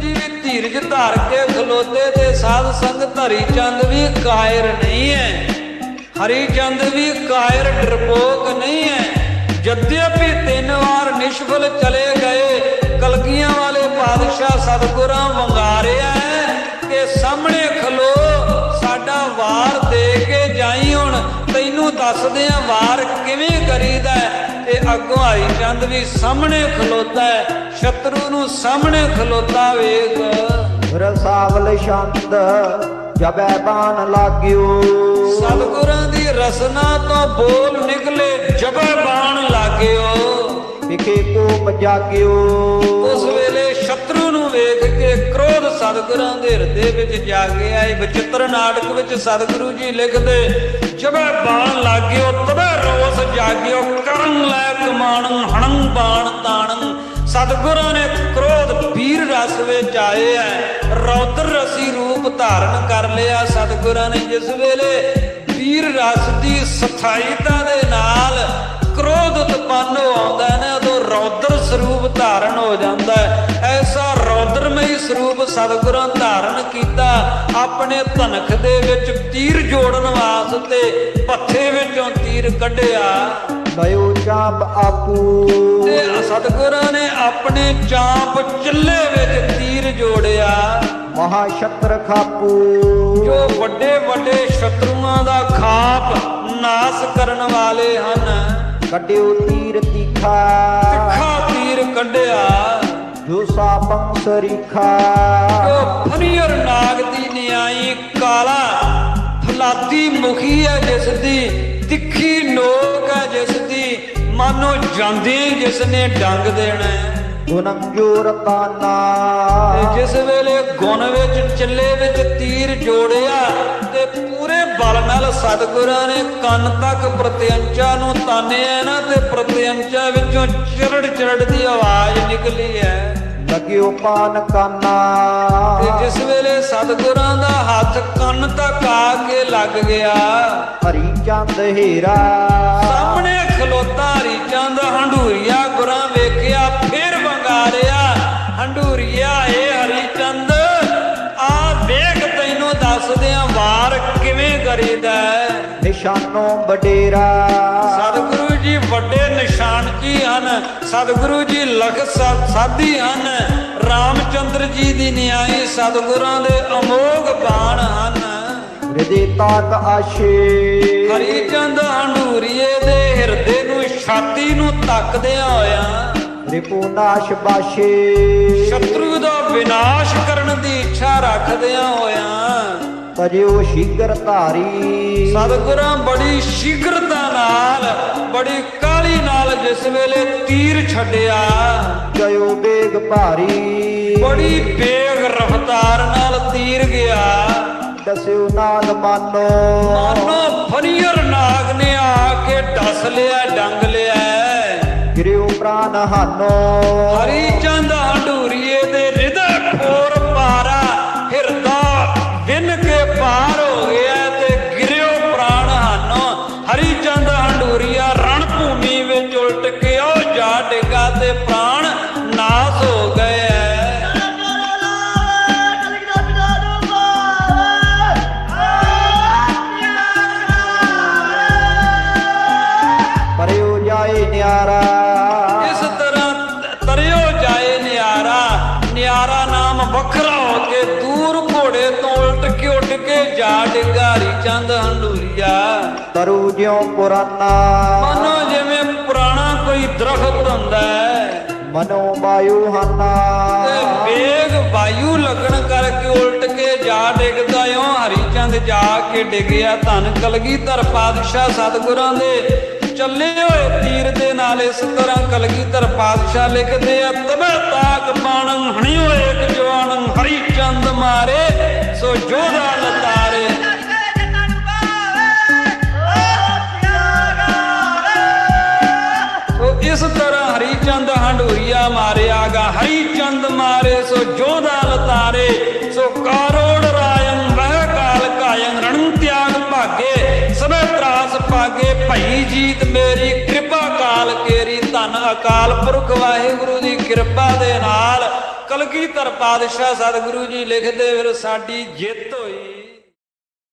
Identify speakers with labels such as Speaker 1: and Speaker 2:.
Speaker 1: ਧੀਰਜ ਧਾਰ ਕੇ ਖਲੋਤੇ ਤੇ ਸਾਧ ਸੰਗਤ ਹਰੀ ਚੰਦ ਵੀ ਕਾਇਰ ਨਹੀਂ ਹੈ ਹਰੀ ਚੰਦ ਵੀ ਕਾਇਰ ਡਰਪੋਕ ਨਹੀਂ ਹੈ ਜਦਿਅਪि ਤਿੰਨ ਵਾਰ ਨਿਸ਼ਫਲ ਚਲੇ ਗਏ। ਕਲਗੀਆਂ ਵਾਲੇ ਪਾਤਸ਼ਾਹ ਸਤਿਗੁਰਾਂ ਵੰਗਾਰਿਆ ਹੈ ਕਿ ਸਾਹਮਣੇ ਖਲੋ, ਸਾਡਾ ਵਾਰ ਦੇ ਕੇ ਜਾਈ ਹੁਣ। ਤੈਨੂੰ ਦੱਸਦੇ ਆ ਵਾਰ ਕਿਵੇਂ ਕਰੀਦਾ ਹੈ ਤੇ ਅੱਗੋਂ ਹਰੀ ਚੰਦ ਵੀ ਸਾਹਮਣੇ ਖਲੋਤਾ ਹੈ ਸ਼ਤਰੂ ਨੂੰ ਸਾਹਮਣੇ ਖਲੋਤਾ ਵੇਖ।
Speaker 2: ਰਸਾਵਲ ਛੰਦ ਜਬੈ ਬਾਣ ਲਾਗਿਓ।
Speaker 1: ਸਤਿਗੁਰਾਂ ਦੀ ਰਸਨਾ ਤੋਂ ਬੋਲ ਨਿਕਲੇ ਜਬੇ ਬਾਣ ਲਾਗਿਓ।
Speaker 2: ਵਿਖੇ ਕੋ ਜਾਗਿਓ।
Speaker 1: ਸਤਿਗੁਰਾਂ ਦੇ ਹਿਰਦੇ ਵਿੱਚ ਜਾਗਿਆ ਇਹ ਵਿਚਿੱਤਰ ਨਾਟਕ ਵਿੱਚ ਸਤਿਗੁਰੂ ਜੀ ਲਿਖਦੇ, ਜਬੇ ਬਾਣ ਲਾਗਿਓ, ਤਬੇ ਰੋਸ ਜਾਗਿਓ, ਕਰਨ ਲੈ ਕਮਾਣੰ ਹਣੰ ਬਾਣ ਤਾਣੰ। ਸਤਿਗੁਰਾਂ ਨੇ ਕ੍ਰੋਧ ਵੀਰ ਰਸ ਵਿੱਚ ਆਏ ਹੈ ਰੌਦਰ ਰਸੀ ਰੂਪ ਧਾਰਨ ਕਰ ਲਿਆ ਸਤਿਗੁਰਾਂ ਨੇ, ਜਿਸ ਵੇਲੇ ਵੀਰ ਰਸ ਦੀ ਸਥਾਈਤਾ ਦੇ ਨਾਲ ਕ੍ਰੋਧ ਉਤਪੰਨ ਆਉਂਦਾ ਨਾ, ਉਦੋਂ ਰੌਦਰ ਸਰੂਪ ਧਾਰਨ ਹੋ ਜਾਂਦਾ। ਰੌਦਰਮਈ ਸਰੂਪ ਸਤਿਗੁਰਾਂ ਧਾਰਨ ਕੀਤਾ ਆਪਣੇ ਧਨਖ ਦੇ ਵਿੱਚ ਤੀਰ ਜੋੜਨ ਵਾਸਤੇ ਪੱਥੇ ਵਿੱਚੋਂ ਤੀਰ ਕੱਢਿਆ।
Speaker 2: ਲਇਓ ਚਾਪ ਆਪੂ।
Speaker 1: ਤੇ ਸਤਿਗੁਰਾਂ ਨੇ ਆਪਣੇ ਚਾਂਪ ਚੱਲੇ ਵਿੱਚ ਤੀਰ ਜੋੜਿਆ।
Speaker 2: ਮਹਾ ਛਤਰ ਖਾਪੂ।
Speaker 1: ਜੋ ਵੱਡੇ ਵੱਡੇ ਸ਼ਤਰੂਆਂ ਦਾ ਖਾਪ ਨਾਸ ਕਰਨ ਵਾਲੇ ਹਨ।
Speaker 2: ਕੱਢਿਓ ਤੀਰ ਤੀਖਾ।
Speaker 1: ਤਿੱਖਾ ਤੀਰ ਕੱਢਿਆ।
Speaker 2: ਜੋ ਸਾਪੰ ਸਰੀਖਾ
Speaker 1: ਫਨੀਰ ਨਾਗ ਦੀ ਨਿਆਈ ਕਾਲਾ ਫਲਾਤੀ ਮੁਖੀ ਹੈ ਜਿਸ ਦੀ ਤਿੱਖੀ ਨੋਕ ਹੈ ਜਿਸ ਦੀ ਮਾਨੋ ਜਾਂਦੇ ਜਿਸ ਨੇ ਡੰਗ ਦੇਣਾ
Speaker 2: ਗੁਨੰ ਜੋ ਰਤਾਨਾ
Speaker 1: ਤੇ ਜਿਸ ਵੇਲੇ ਗੁਣ ਵਿੱਚ ਚੱਲੇ ਵਿੱਚ ਤੀਰ ਜੋੜਿਆ ਤੇ ਪੂਰੇ ਬਲ ਨਾਲ ਸਤਿਗੁਰਾਂ ਨੇ ਕੰਨ ਤੱਕ ਪ੍ਰਤਿਅੰਚਾ ਨੂੰ ਤਾਨਿਆ ਨਾ ਤੇ ਪ੍ਰਤਿਅੰਚਾ ਵਿੱਚੋਂ ਚਿਰੜ ਚਿਰੜ ਦੀ ਆਵਾਜ਼ ਨਿਕਲੀ ਹੈ।
Speaker 2: ਲਗਿਓ ਪਾਨ ਕਾਨਾ।
Speaker 1: ਤੇ ਜਿਸ ਵੇਲੇ ਸਤਿਗੁਰਾਂ ਦਾ ਹੱਥ ਕੰਨ ਤੱਕ ਆ ਕੇ ਲੱਗ ਗਿਆ
Speaker 2: ਹਰੀ ਚੰਦ ਹੀਰਾ।
Speaker 1: ਸਾਹਮਣੇ ਖਲੋਤਾ ਹਰੀ ਚੰਦ ਹੰਡੂਰੀਆ ਗੁਰਾਂ ਵੇਖਿਆ ਫਿਰ ਵੰਗਾਰਿਆ ਹੰਡੂਰੀਆ ਏ ਹਰੀ ਚੰਦ। ਆ ਵੇਖ ਤੈਨੂੰ ਦੱਸਦਿਆਂ ਵਾਰ ਕਿਵੇਂ ਕਰੀਦਾ।
Speaker 2: ਨਿਸ਼ਾਨੋ ਬਡੇਰਾ
Speaker 1: ਸਤਿਗੁਰੂ ਜੀ ਵੱਡੇ ਨਿਸ਼ਾਨ ਕੀ ਹਨ। ਸਤਿਗੁਰੂ ਜੀ ਲਖ ਸਾਧੀ ਹਨ। ਰਾਮਚੰਦਰ ਜੀ ਦੀ ਨਿਆਈ ਸਤਿਗੁਰਾਂ ਦੇ ਅਮੋਘ ਬਾਣ ਹਨ।
Speaker 2: ਹਿਰਦੇ ਤਾਕ ਆਸ਼ੇ
Speaker 1: ਹਰੀ ਚੰਦ ਹੰਡੂਰੀਏ ਦੇ ਹਿਰਦੇ ਨੂੰ ਛਾਤੀ ਨੂੰ ਤੱਕਦਿਆਂ ਹੋਇਆਂ
Speaker 2: ਰਿਪੂ ਨਾਸ਼ ਬਾਸ਼ੇ।
Speaker 1: ਸ਼ਤਰੂ ਦਾ ਵਿਨਾਸ਼ ਕਰਨ ਦੀ ਇੱਛਾ ਰੱਖਦਿਆਂ ਹੋਇਆਂ
Speaker 2: ਤਜਿਓ ਸ਼ੀਗਰ ਧਾਰੀ।
Speaker 1: ਸਤਿਗੁਰਾਂ ਬੜੀ ਸ਼ੀਘਰਤਾ ਨਾਲ ਬੜੀ ਜਿਸ ਵੇਲੇ ਤੀਰ ਛੱਡਿਆ।
Speaker 2: ਗਇਓ ਬੇਗ ਭਾਰੀ।
Speaker 1: ਬੜੀ ਬੇਗ ਰਫ਼ਤਾਰ ਨਾਲ ਤੀਰ ਗਿਆ।
Speaker 2: ਦਸਿਓ ਨਾਗ ਮਾਨੋ।
Speaker 1: ਮਾਨੋ ਫਨੀਰ ਨਾਗ ਨੇ ਆ ਕੇ ਡਸ ਲਿਆ ਡੰਗ ਲਿਆ।
Speaker 2: ਗਿਰਿਓ ਪ੍ਰਾਨ ਹਾਨੋ।
Speaker 1: ਹਰੀ ਚੰਦ ਹੰਡੂਰੀਏ ਵੱਖਰਾ ਹੋ ਕੇ ਦੂਰ ਘੋੜੇ ਤੋਂ ਉਲਟ ਕੇ ਉੱਡ ਕੇ ਜਾ ਡਿੱਗਾ ਹਰੀ ਚੰਦ ਹੰਡੂਰੀਆ।
Speaker 2: ਤਰੂ ਜਿਉ ਪੁਰਾਨਾ
Speaker 1: ਮਾਨੋ ਜਿਵੇਂ ਪੁਰਾਣਾ ਕੋਈ ਦਰਖਤ ਹੁੰਦਾ ਹੈ।
Speaker 2: ਮਨੋ ਵਾਯੂ ਹਾਨਾ।
Speaker 1: ਤੇ ਵੇਗ ਵਾਯੂ ਲੱਗਣ ਕਰਕੇ ਉਲਟ ਕੇ ਜਾ ਡਿੱਗਦਾ ਓ। ਹਰੀ ਚੰਦ ਜਾ ਕੇ ਡਿੱਗਿਆ ਧੰਨ ਕਲਗੀਧਰ ਪਾਤਸ਼ਾਹ ਸਤਿਗੁਰਾਂ ਦੇ। ਚੱਲੇ ਹੋਏ ਤੀਰ ਦੇ ਨਾਲ ਇਸ ਤਰ੍ਹਾਂ ਕਲਗੀਧਰ ਪਾਤਸ਼ਾਹ ਲਿਖਦੇ ਆ, ਤਬੇ ਤਾਕ ਬਾਣੰ ਹਣੀ ਹੋਏ ਇੱਕ ਜਵਾਨੰ ਹਰੀ ਚੰਦ ਮਾਰੇ, ਸੋ ਜੋਧਾ ਲਤਾਰੇ ਸੋ ਇਸ ਤਰ੍ਹਾਂ ਹਰੀ ਚੰਦ ਹੰਡੂਰੀਆ ਮਾਰਿਆਗਾ ਹਰੀ ਚੰਦ ਮਾਰੇ, ਸੋ ਜੋਧਾ ਪਾਗੇ ਭਈ ਜੀਤ ਮੇਰੀ ਕਿਰਪਾ ਕਾਲ ਕੇਰੀ ਧੰਨ ਅਕਾਲ ਪੁਰਖ ਵਾਹਿਗੁਰੂ ਦੀ ਕਿਰਪਾ ਦੇ ਨਾਲ। ਕਲਗੀਧਰ ਪਾਤਸ਼ਾਹ ਸਤਿਗੁਰੂ ਜੀ ਲਿਖਦੇ ਫਿਰ ਸਾਡੀ ਜਿੱਤ ਹੋਈ।